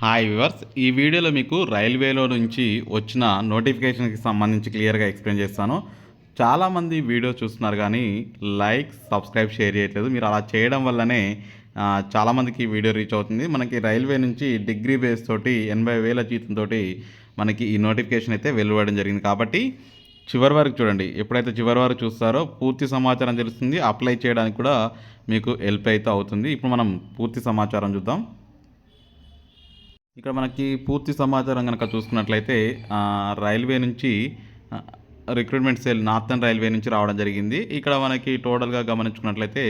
Hi viewers ఈ వీడియోలో మీకు రైల్వేలో నుంచి వచ్చిన నోటిఫికేషన్కి సంబంధించి క్లియర్గా ఎక్స్ప్లెయిన్ చేస్తాను. చాలామంది వీడియో చూస్తున్నారు కానీ లైక్ సబ్స్క్రైబ్ షేర్ చేయట్లేదు. మీరు అలా చేయడం వల్లనే చాలామందికి వీడియో రీచ్ అవుతుంది. మనకి రైల్వే నుంచి డిగ్రీ బేస్ తోటి ఎనభై వేల జీతంతో మనకి ఈ నోటిఫికేషన్ అయితే వెలువడడం జరిగింది. కాబట్టి చివరి వరకు చూడండి. ఎప్పుడైతే చివరి వరకు చూస్తారో పూర్తి సమాచారం తెలుస్తుంది. అప్లై చేయడానికి కూడా మీకు హెల్ప్ అయితే అవుతుంది. ఇప్పుడు మనం పూర్తి సమాచారం చూద్దాం. ఇక్కడ మనకి పూర్తి సమాచారం కనుక చూసుకున్నట్లయితే రైల్వే నుంచి రిక్రూట్మెంట్ సెల్ నార్థన్ రైల్వే నుంచి రావడం జరిగింది. ఇక్కడ మనకి టోటల్గా గమనించుకున్నట్లయితే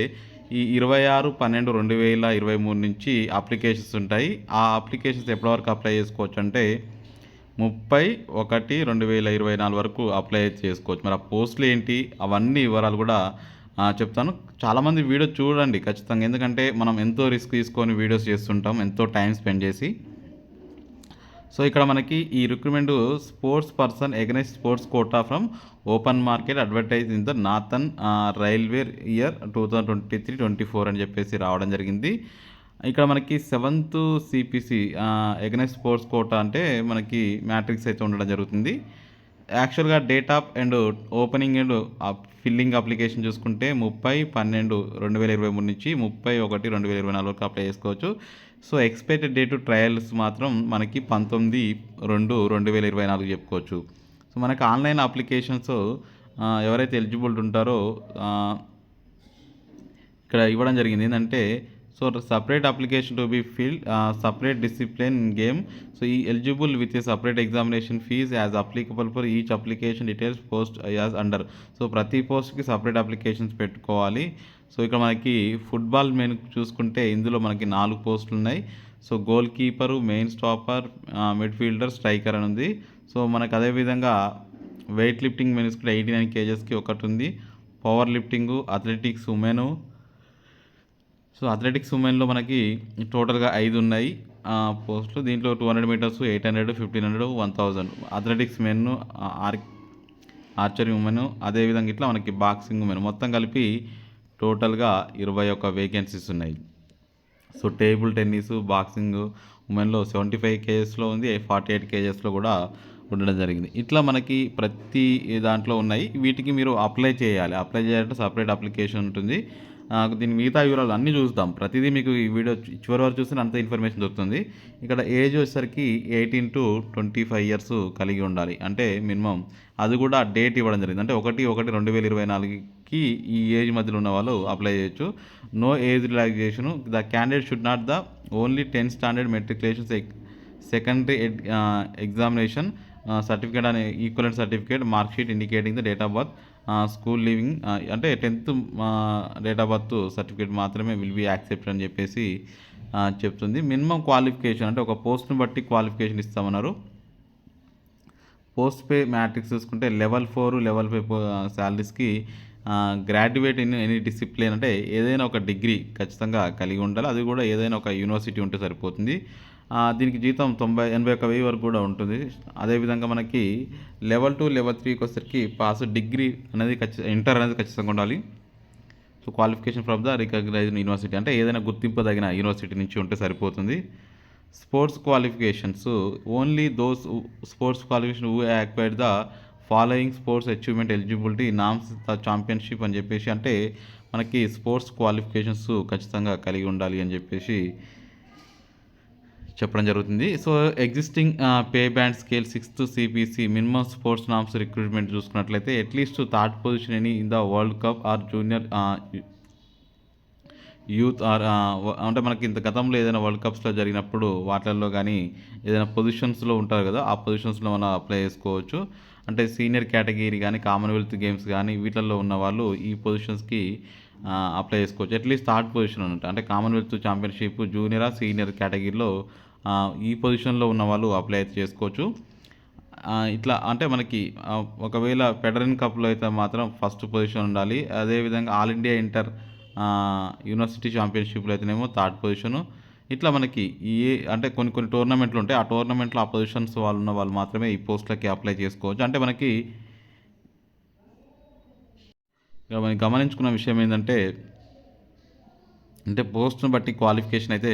ఈ ఇరవై ఆరు పన్నెండు రెండు వేల ఇరవై మూడు నుంచి అప్లికేషన్స్ ఉంటాయి. ఆ అప్లికేషన్స్ ఎప్పటివరకు అప్లై చేసుకోవచ్చు అంటే ముప్పై ఒకటి రెండు వేల ఇరవై నాలుగు వరకు అప్లై చేసుకోవచ్చు. మరి ఆ పోస్టులు ఏంటి? అవన్నీ వివరాలు కూడా చెప్తాను. చాలామంది వీడియో చూడండి ఖచ్చితంగా. ఎందుకంటే మనం ఎంతో రిస్క్ తీసుకొని వీడియోస్ చేస్తుంటాం ఎంతో టైం స్పెండ్ చేసి. సో ఇక్కడ మనకి ఈ recruitment sports person against sports quota from open market advertise in the northern railway year two thousand twenty three twenty four అని చెప్పేసి రావడం జరిగింది. ఇక్కడ మనకి seventh CPC against sports quota అంటే మనకి మ్యాట్రిక్స్ అయితే ఉండడం జరుగుతుంది. యాక్చువల్గా date of and opening and filling application చూసుకుంటే ముప్పై పన్నెండు రెండు వేల ఇరవై మూడు నుంచి ముప్పై ఒకటి రెండు వేల ఇరవై నాలుగు వరకు అప్లై చేసుకోవచ్చు. సో ఎక్స్పెక్టెడ్ డేట్ ట్రయల్స్ మాత్రం మనకి పంతొమ్మిది రెండు రెండు వేల ఇరవై నాలుగు చెప్పుకోవచ్చు. సో మనకి ఆన్లైన్ అప్లికేషన్స్ ఎవరైతే ఎలిజిబుల్ ఉంటారో ఇక్కడ ఇవ్వడం జరిగింది. ఏంటంటే so separate application to be filled separate discipline game so ఈ eligible with a separate examination fee as applicable for each application details post as under so ప్రతి పోస్ట్కి సపరేట్ అప్లికేషన్స్ పెట్టుకోవాలి. సో ఇక్కడ మనకి ఫుట్బాల్ మెయిన్ చూసుకుంటే ఇందులో మనకి నాలుగు పోస్టులు ఉన్నాయి. So goal keeper main stopper midfielder striker అని ఉంది. సో మనకు అదేవిధంగా వెయిట్ లిఫ్టింగ్ మెయిన్స్ కూడా ఎయిటీ నైన్ కేజెస్కి ఒకటి ఉంది. Power lifting athletics women so athletics ఉమెన్లో మనకి టోటల్గా ఐదు ఉన్నాయి. ఆ, పోస్టులు దీంట్లో two hundred metres eight hundred fifteen hundred one thousand athletics men or archery women అదేవిధంగా ఇట్లా మనకి బాక్సింగ్ ఉమెన్. మొత్తం కలిపి టోటల్గా ఇరవై ఒక్క వేకెన్సీస్ ఉన్నాయి. సో టేబుల్ టెన్నిస్ బాక్సింగ్ ఉమెన్లో సెవెంటీ ఫైవ్ కేజెస్లో ఉంది. ఫార్టీ ఎయిట్ కేజెస్లో కూడా ఉండడం జరిగింది. ఇట్లా మనకి ప్రతి దాంట్లో ఉన్నాయి. వీటికి మీరు అప్లై చేయాలి. అప్లై చేయాలంటే సపరేట్ అప్లికేషన్ ఉంటుంది. దీని మిగతా వివరాలు అన్నీ చూస్తాం. ప్రతిదీ మీకు ఈ వీడియో చివరి వరకు చూస్తే అంత ఇన్ఫర్మేషన్ దొరుకుతుంది. ఇక్కడ ఏజ్ వచ్చేసరికి eighteen to twenty five years కలిగి ఉండాలి. అంటే మినిమం అది కూడా డేట్ ఇవ్వడం జరిగింది. అంటే ఒకటి ఒకటి రెండు వేల ఇరవై నాలుగుకి ఈ ఏజ్ మధ్యలో ఉన్న వాళ్ళు అప్లై చేయొచ్చు. No age relaxation. The candidate should not the only tenth standard matriculation secondary examination certificate అనే equivalent certificate mark sheet indicating the date of birth school leaving అంటే tenth date of birth certificate మాత్రమే will be accept అని చెప్పేసి చెప్తుంది. Minimum qualification అంటే ఒక పోస్ట్ని బట్టి qualification ఇస్తామన్నారు. పోస్ట్ పే మ్యాట్రిక్స్ చూసుకుంటే లెవెల్ ఫోర్ లెవెల్ ఫైవ్ శాలరీస్కి గ్రాడ్యుయేట్ ఇన్ ఎనీ డిసిప్లిన్ అంటే ఏదైనా ఒక డిగ్రీ ఖచ్చితంగా కలిగి ఉండాలి. అది కూడా ఏదైనా ఒక యూనివర్సిటీ ఉంటే సరిపోతుంది. దీనికి జీతం తొంభై ఎనభై ఒక వెయ్యి వరకు కూడా ఉంటుంది. అదేవిధంగా మనకి లెవెల్ టూ లెవెల్ త్రీకి వచ్చేసరికి పాస్ డిగ్రీ అనేది ఖచ్చితంగా ఇంటర్ అనేది ఖచ్చితంగా ఉండాలి. So qualification from the recognised university అంటే ఏదైనా గుర్తింపదగిన యూనివర్సిటీ నుంచి ఉంటే సరిపోతుంది. Sports qualifications only those sports qualification who acquired the following sports achievement eligibility norms the championship అని చెప్పేసి అంటే మనకి స్పోర్ట్స్ క్వాలిఫికేషన్స్ ఖచ్చితంగా కలిగి ఉండాలి అని చెప్పేసి చెప్పడం జరుగుతుంది. So existing pay band scale sixth CPC minimum sports norms recruitment చూసుకున్నట్లయితే అట్లీస్ట్ థర్డ్ పొజిషన్ అని in the world cup or junior youth or అంటే మనకి ఇంత గతంలో ఏదైనా వరల్డ్ కప్స్లో జరిగినప్పుడు వాటిల్లో కానీ ఏదైనా పొజిషన్స్లో ఉంటారు కదా ఆ పొజిషన్స్లో మనం అప్లై చేసుకోవచ్చు. అంటే సీనియర్ కేటగిరీ కానీ కామన్వెల్త్ గేమ్స్ కానీ వీటిల్లో ఉన్న వాళ్ళు ఈ పొజిషన్స్కి అప్లై చేసుకోవచ్చు. అట్లీస్ట్ థర్డ్ పొజిషన్ అన్నట్టు. అంటే కామన్వెల్త్ ఛాంపియన్షిప్ జూనియర్ సీనియర్ కేటగిరీలో ఈ పొజిషన్లో ఉన్న వాళ్ళు అప్లై అయితే చేసుకోవచ్చు. ఇట్లా అంటే మనకి ఒకవేళ ఫెడరన్ కప్లో అయితే మాత్రం ఫస్ట్ పొజిషన్ ఉండాలి. అదేవిధంగా ఆల్ ఇండియా ఇంటర్ యూనివర్సిటీ ఛాంపియన్షిప్లో అయితేనేమో థర్డ్ పొజిషను ఇట్లా మనకి ఏ అంటే కొన్ని కొన్ని టోర్నమెంట్లు ఉంటాయి. ఆ టోర్నమెంట్లో ఆ పొజిషన్స్ వాళ్ళు ఉన్న వాళ్ళు మాత్రమే ఈ పోస్టులకి అప్లై చేసుకోవచ్చు. అంటే మనకి మనం గమనించుకున్న విషయం ఏంటంటే అంటే పోస్ట్ను బట్టి క్వాలిఫికేషన్ అయితే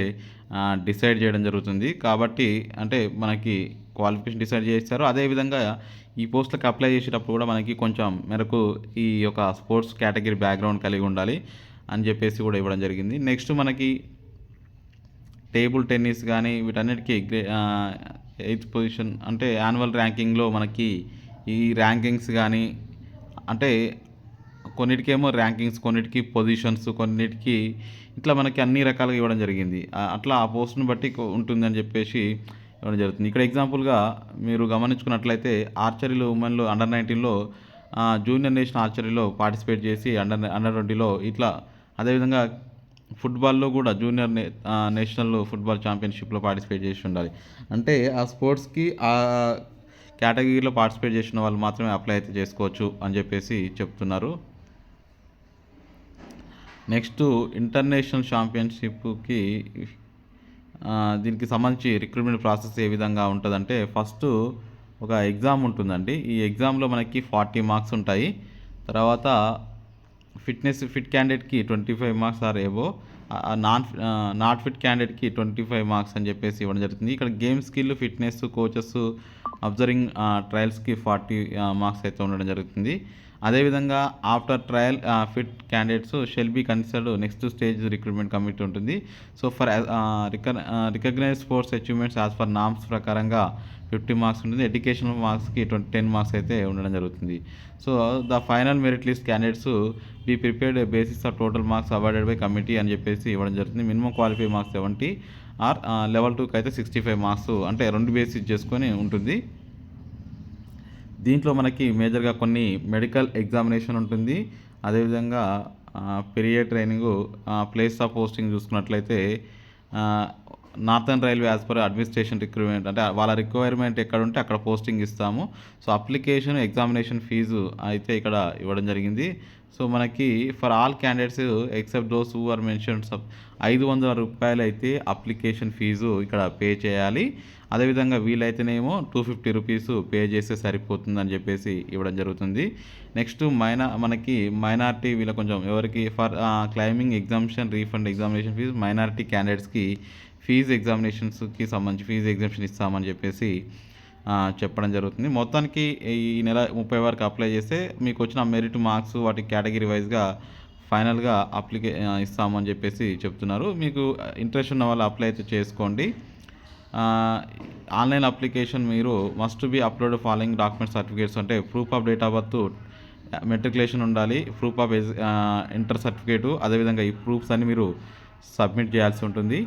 డిసైడ్ చేయడం జరుగుతుంది. కాబట్టి అంటే మనకి క్వాలిఫికేషన్ డిసైడ్ చేస్తారు. అదేవిధంగా ఈ పోస్టులకు అప్లై చేసేటప్పుడు కూడా మనకి కొంచెం మేరకు ఈ యొక్క స్పోర్ట్స్ కేటగిరీ బ్యాక్గ్రౌండ్ కలిగి ఉండాలి అని చెప్పేసి కూడా ఇవ్వడం జరిగింది. నెక్స్ట్ మనకి టేబుల్ టెన్నిస్ కానీ వీటన్నిటికీ గ్రే ఎయిత్ పొజిషన్ అంటే యాన్యువల్ ర్యాంకింగ్లో మనకి ఈ ర్యాంకింగ్స్ కానీ అంటే కొన్నిటికేమో ర్యాంకింగ్స్ కొన్నిటికి పొజిషన్స్ కొన్నిటికి ఇట్లా మనకి అన్ని రకాలుగా ఇవ్వడం జరిగింది. అట్లా ఆ పోస్ట్ని బట్టి ఉంటుందని చెప్పేసి ఇవ్వడం జరుగుతుంది. ఇక్కడ ఎగ్జాంపుల్గా మీరు గమనించుకున్నట్లయితే ఆర్చరీలో ఉమెన్లో అండర్ నైన్టీన్లో జూనియర్ నేషనల్ ఆర్చరీలో పార్టిసిపేట్ చేసి అండర్ అండర్ ట్వంటీలో ఇట్లా అదేవిధంగా ఫుట్బాల్లో కూడా జూనియర్ నే నేషనల్ ఫుట్బాల్ ఛాంపియన్షిప్లో పార్టిసిపేట్ చేసి ఉండాలి. అంటే ఆ స్పోర్ట్స్కి ఆ కేటగిరీలో పార్టిసిపేట్ చేసిన వాళ్ళు మాత్రమే అప్లై అయితే చేసుకోవచ్చు అని చెప్పేసి చెప్తున్నారు. నెక్స్ట్ ఇంటర్నేషనల్ ఛాంపియన్షిప్కి దీనికి సంబంధించి రిక్రూట్మెంట్ ప్రాసెస్ ఏ విధంగా ఉంటుందంటే ఫస్ట్ ఒక ఎగ్జామ్ ఉంటుందండి. ఈ ఎగ్జామ్లో మనకి ఫార్టీ మార్క్స్ ఉంటాయి. తర్వాత ఫిట్నెస్ ఫిట్ క్యాండిడేట్కి ట్వంటీ ఫైవ్ మార్క్స్ ఆర్ ఏవో నాన్ నాట్ ఫిట్ క్యాండిడేట్కి ట్వంటీ ఫైవ్ మార్క్స్ అని చెప్పేసి ఇవ్వడం జరుగుతుంది. ఇక్కడ game skill fitness coaches observing ట్రయల్స్కి forty marks అయితే ఉండడం జరుగుతుంది. అదేవిధంగా after trial fit candidates shall be considered next stage recruitment committee ఉంటుంది. So for recognise sports achievements as per norms ప్రకారంగా ఫిఫ్టీ మార్క్స్ ఉంటుంది. ఎడ్యుకేషనల్ మార్క్స్కి ట్వంటీ టెన్ మార్క్స్ అయితే ఉండడం జరుగుతుంది. So the final merit list candidates be prepared basis of total marks awarded by committee అని చెప్పేసి ఇవ్వడం జరుగుతుంది. Minimum qualify marks seventy or level టూకి అయితే సిక్స్టీ ఫైవ్ మార్క్స్ అంటే రెండు బేసిస్ చేసుకొని ఉంటుంది. దీంట్లో మనకి మేజర్గా కొన్ని మెడికల్ ఎగ్జామినేషన్ ఉంటుంది. అదేవిధంగా period training place of posting చూసుకున్నట్లయితే northern railway as per administration recruitment అంటే వాళ్ళ రిక్వైర్మెంట్ ఎక్కడ ఉంటే అక్కడ పోస్టింగ్ ఇస్తాము. సో అప్లికేషన్ ఎగ్జామినేషన్ ఫీజు అయితే ఇక్కడ ఇవ్వడం జరిగింది. సో మనకి for all candidates except those who are mention sub ఐదు వందల రూపాయలు అయితే అప్లికేషన్ ఫీజు ఇక్కడ పే చేయాలి. అదేవిధంగా వీలైతేనేమో టూ ఫిఫ్టీ రూపీస్ పే చేస్తే సరిపోతుందని చెప్పేసి ఇవ్వడం జరుగుతుంది. నెక్స్ట్ మైనా మనకి మైనారిటీ వీళ్ళ కొంచెం ఎవరికి for claiming exemption refund examination fee minority క్యాండిడేట్స్కి ఫీజు ఎగ్జామినేషన్స్కి సంబంధించి ఫీజు ఎగ్జామిషన్ ఇస్తామని చెప్పేసి చెప్పడం జరుగుతుంది. మొత్తానికి ఈ నెల ముప్పై వరకు అప్లై చేస్తే మీకు వచ్చిన మెరిట్ మార్క్స్ వాటి కేటగిరీ వైజ్గా ఫైనల్గా అప్లికే ఇస్తామని చెప్పేసి చెప్తున్నారు. మీకు ఇంట్రెస్ట్ ఉన్న వాళ్ళు అప్లై అయితే చేసుకోండి. ఆన్లైన్ అప్లికేషన్ మీరు must be upload following document certificates అంటే proof of date of birth matriculation ఉండాలి proof of age inter certificate అదేవిధంగా ఈ ప్రూఫ్స్ అన్ని మీరు సబ్మిట్ చేయాల్సి ఉంటుంది.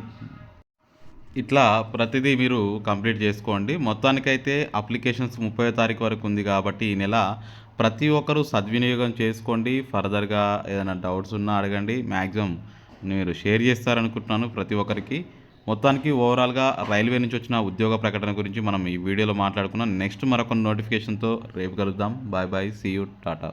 ఇట్లా ప్రతిదీ మీరు కంప్లీట్ చేసుకోండి. మొత్తానికైతే అప్లికేషన్స్ ముప్పై తారీఖు వరకు ఉంది కాబట్టి ఈ నెల ప్రతి ఒక్కరూ సద్వినియోగం చేసుకోండి. ఫర్దర్గా ఏదైనా డౌట్స్ ఉన్నా అడగండి. మ్యాక్సిమం మీరు షేర్ చేస్తారనుకుంటున్నాను ప్రతి ఒక్కరికి. మొత్తానికి ఓవరాల్గా రైల్వే నుంచి వచ్చిన ఉద్యోగ ప్రకటన గురించి మనం ఈ వీడియోలో మాట్లాడుకున్నాం. నెక్స్ట్ మరొక నోటిఫికేషన్తో రేపు కలుద్దాం. Bye bye. See you. Tata.